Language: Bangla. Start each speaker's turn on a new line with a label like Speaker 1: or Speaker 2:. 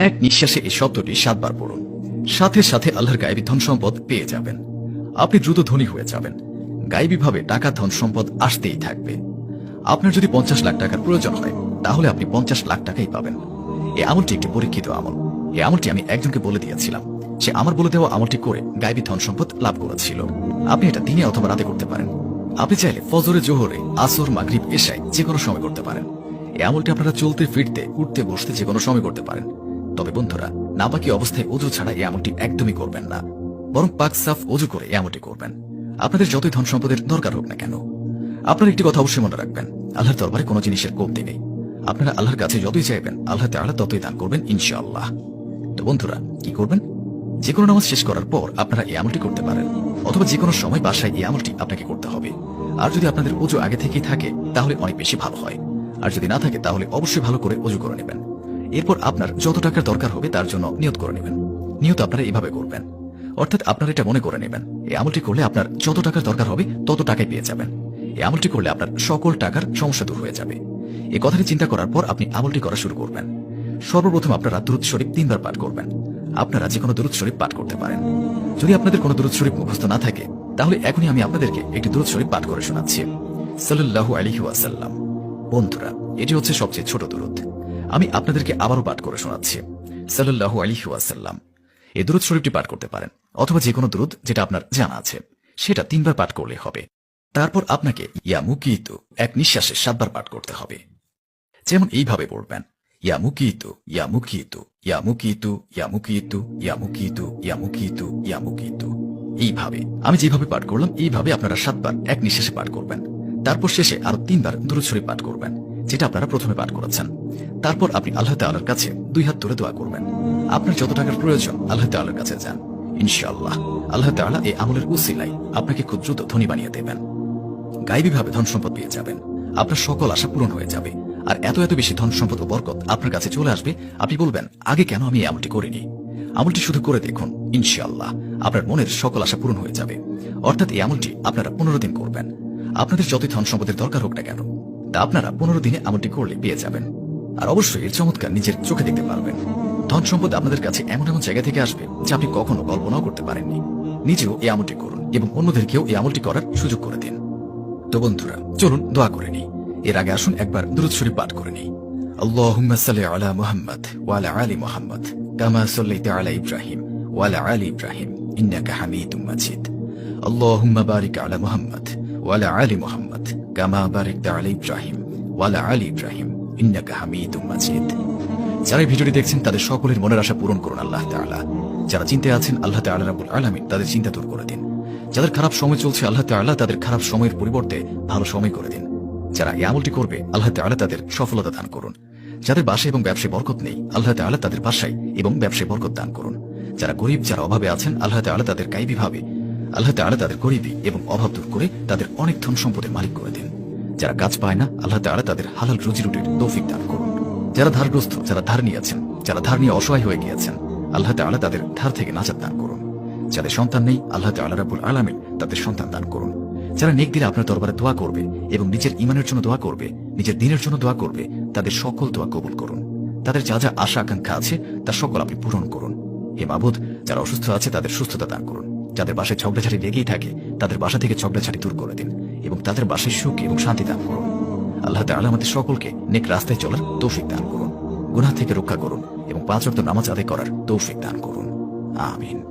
Speaker 1: এক নিঃশ্বাসে এই শব্দটি সাতবার পড়ুন। সাথে সাথে আল্লাহর গায়েবী ধন সম্পদ পেয়ে যাবেন। আপনি দ্রুত ধনী হয়ে যাবেন। গায়েবীভাবে টাকা ধন সম্পদ আসতেই থাকবে। আপনার যদি পঞ্চাশ লাখ টাকার প্রয়োজন হয়, তাহলে আপনি পঞ্চাশ লাখ টাকাই পাবেন। এই আমলটি একটি পরীক্ষিত আমল। এই আমলটি আমি একজনকে বলে দিয়েছিলাম। সে আমার বলে দেওয়া আমলটি করে গায়েবী ধন সম্পদ লাভ করেছিল। আপনি এটা দিনে অথবা রাতে করতে পারেন। আপনি চাইলে ফজরে, জোহরে, আসর, মাগরিব, এশায় যে কোনো সময় করতে পারেন। এই আমলটি আপনারা চলতে, ফিরতে, উঠতে, বসতে যে কোনো সময় করতে পারেন। তবে বন্ধুরা নাপাকি অবস্থায় অজু ছাড়া এই আমলটি একদমই করবেন না। বরং পাক সাফ অজু করে এই আমলটি করবেন। আপনাদের যতই ধন সম্পদের দরকার হোক না কেন, আপনার একটি কথা অবশ্যই মনে রাখবেন, আল্লাহর দরবারে কোনো জিনিসের কমতি নেই। আপনারা আল্লাহর কাছে যতই চাইবেন, আল্লাহ তাআলা ততই দান করবেন, ইনশাআল্লাহ। তো বন্ধুরা, কি করবেন? যে কোনো নামাজ শেষ করার পর আপনারা এই আমলটি করতে পারেন, অথবা যে কোনো সময় বাসায় এই আমলটি আপনাকে করতে হবে। আর যদি আপনাদের অজু আগে থেকেই থাকে, তাহলে অনেক বেশি ভালো হয়। আর যদি না থাকে, তাহলে অবশ্যই ভালো করে অজু করে নেবেন। এরপর আপনার যত টাকার দরকার হবে তার জন্য নিয়ত করে নেবেন। নিয়ত আপনারা এভাবে করবেন। অর্থাৎ আপনারা এটা মনে করে নেবেন। এই আমলটি করলে আপনার যত টাকার দরকার হবে তত টাকাই পেয়ে যাবেন। এই আমলটি করলে আপনার সকল টাকার সমস্যা দূর হয়ে যাবে। এ কথাটি চিন্তা করার পর আপনি আমলটি করা শুরু করবেন। সর্বপ্রথম আপনারা দুরুদ শরীফ তিনবার পাঠ করবেন। আপনারা যে কোনো দুরুদ শরীফ পাঠ করতে পারেন। যদি আপনাদের কোনো দুরুদ শরীফ মুখস্থ না থাকে, তাহলে এখনই আমি আপনাদেরকে একটি দুরুদ শরীফ পাঠ করে শোনাচ্ছি। সাল্লাল্লাহু আলাইহি ওয়াসাল্লাম। বন্ধুরা, এটি হচ্ছে সবচেয়ে ছোট দুরুদ। আমি আপনাদেরকে আবারও পাঠ করে শোনাচ্ছি। সাল্লাল্লাহু আলাইহি ওয়াসাল্লাম। এই দুরুদ শরীফটি পাঠ করতে পারেন, অথবা যে কোনো দুরুদ যেটা আপনার জানা আছে, সেটা তিনবার পাঠ করলে হবে। তারপর আপনাকে ইয়া মুকিতু, এক নিঃশ্বাসে সাতবার পাঠ করতে হবে। যেমন এইভাবে পড়বেন, ইয়া মুকিতু ইয়া মুকিতু ইয়া মুকিতু ইয়া মুকিতু ইয়া মুকিতু ইয়া মুকিতু ইয়া মুকিতু। এইভাবে, আমি যেভাবে পাঠ করলাম, এইভাবে আপনারা সাতবার এক নিঃশ্বাসে পাঠ করবেন। তারপর শেষে আরও তিনবার দুরুদ শরীফ পাঠ করবেন। যেটা আপনারা প্রথমে পাঠ করেছেন। তারপর আপনি আল্লাহ তাআলার কাছে দুই হাত তুলে দোয়া করবেন। আপনার যত টাকার প্রয়োজন, আল্লাহ তাআলার কাছে যান। ইনশাআল্লাহ, আল্লাহ তাআলা এই আমলের উসিলাই আপনাকে খুব দ্রুত ধনী বানিয়ে দেবেন। গাইবীভাবে ধন সম্পদ পেয়ে যাবেন। আপনার সকল আশা পূরণ হয়ে যাবে। আর এত এত বেশি ধন সম্পদ ও বরকত আপনার কাছে চলে আসবে, আপনি বলবেন, আগে কেন আমি এই আমলটি করিনি? আমলটি শুধু করে দেখুন, ইনশাআল্লাহ, আপনার মনের সকল আশা পূরণ হয়ে যাবে। অর্থাৎ এই আমলটি আপনারা পনেরো দিন করবেন। আপনাদের যতই ধন সম্পদের দরকার হোক না কেন তা আপনারা পনেরো দিনে আমলটি করলে পেয়ে যাবেন আর অবশ্যই এর চমৎকার নিজের চোখে দেখতে পারবেন ধন সম্পদ আপনাদের কাছে এমন এমন জায়গা থেকে আসবে যা আপনি কখনো কল্পনাও করতে পারেননি নিজেও এই আমলটি করুন এবং অন্যদেরকেও এই আমলটি করার সুযোগ করে দিন তো বন্ধুরা চলুন দোয়া করে নিই এর আগে আসুন একবার দুরুদ শরীফ পাঠ করে নিই اللهم صل على محمد وعلى آل محمد كما صليت على إبراهيم وعلى آل إبراهيم إنك حميد مجيد اللهم بارك على محمد وعلى آل محمد কামা বারিকতা আলী ইব্রাহিম ওয়ালা আলী ইব্রাহিম ইন্নাকা হামিদুম মাজিদ যারা ভিডিওটি দেখছেন, তাদের সকলের মনের আশা পূরণ করুন আল্লাহ তাআলা। যারা চিন্তে আছেন, আল্লাহ তাআলা রাব্বুল আলামিন তাদের চিন্তা দূর করে দিন। যাদের খারাপ সময় চলছে, আল্লাহ তাআলা তাদের খারাপ সময়ের পরিবর্তে ভালো সময় করে দিন। যারা এমলটি আমলটি করবে, আল্লাহ তাআলা তাদের সফলতা দান করুন। যাদের বাসায় এবং ব্যবসায় বরকত নেই, আল্লাহ তাআলা তাদের বাসায় এবং ব্যবসায় বরকত দান করুন। যারা গরিব, যারা অভাবে আছেন, আল্লাহ তাআলা তাদের কাইবিভাবে আল্লাহ তাআলা তাদের গরিবী এবং অভাব দূর করে তাদের অনেক ধন সম্পদের মালিক করে দিন। যারা কাজ পায় না, আল্লাহ তাআলা তাদের হালাল রুজি রুটির তৌফিক দান করুন। যারা ধারগ্রস্ত, যারা ধার নিয়েছেন যারা ধার নিয়ে অসহায় হয়ে গিয়েছেন, আল্লাহ তাআলা তাদের ধার থেকে নাজাত দান করুন। যাদের সন্তান নেই, আল্লাহ তাআলা রাব্বুল আলামিন তাদের সন্তান দান করুন। যারা নেক দিলে আপনার দরবারে দোয়া করবে এবং নিজের ইমানের জন্য দোয়া করবে, নিজের দিনের জন্য দোয়া করবে, তাদের সকল দোয়া কবুল করুন। তাদের যা যা আশা আকাঙ্ক্ষা আছে তার সকল আপনি পূরণ করুন। হে মাবুদ, যারা অসুস্থ আছে, তাদের সুস্থতা দান করুন। যাদের বাসায় ঝগড়াঝাড়ি লেগেই থাকে, তাদের বাসা থেকে ঝগড়াঝাড়ি দূর করে দিন এবং তাদের বাসায় সুখ এবং শান্তি দান করুন। আল্লাহ তাআলা আমাদের সকলকে নেক রাস্তায় চলার তৌফিক দান করুন, গুনাহ থেকে রক্ষা করুন এবং পাঁচ রক্ত নামাজ আদায় করার তৌফিক দান করুন। আমিন।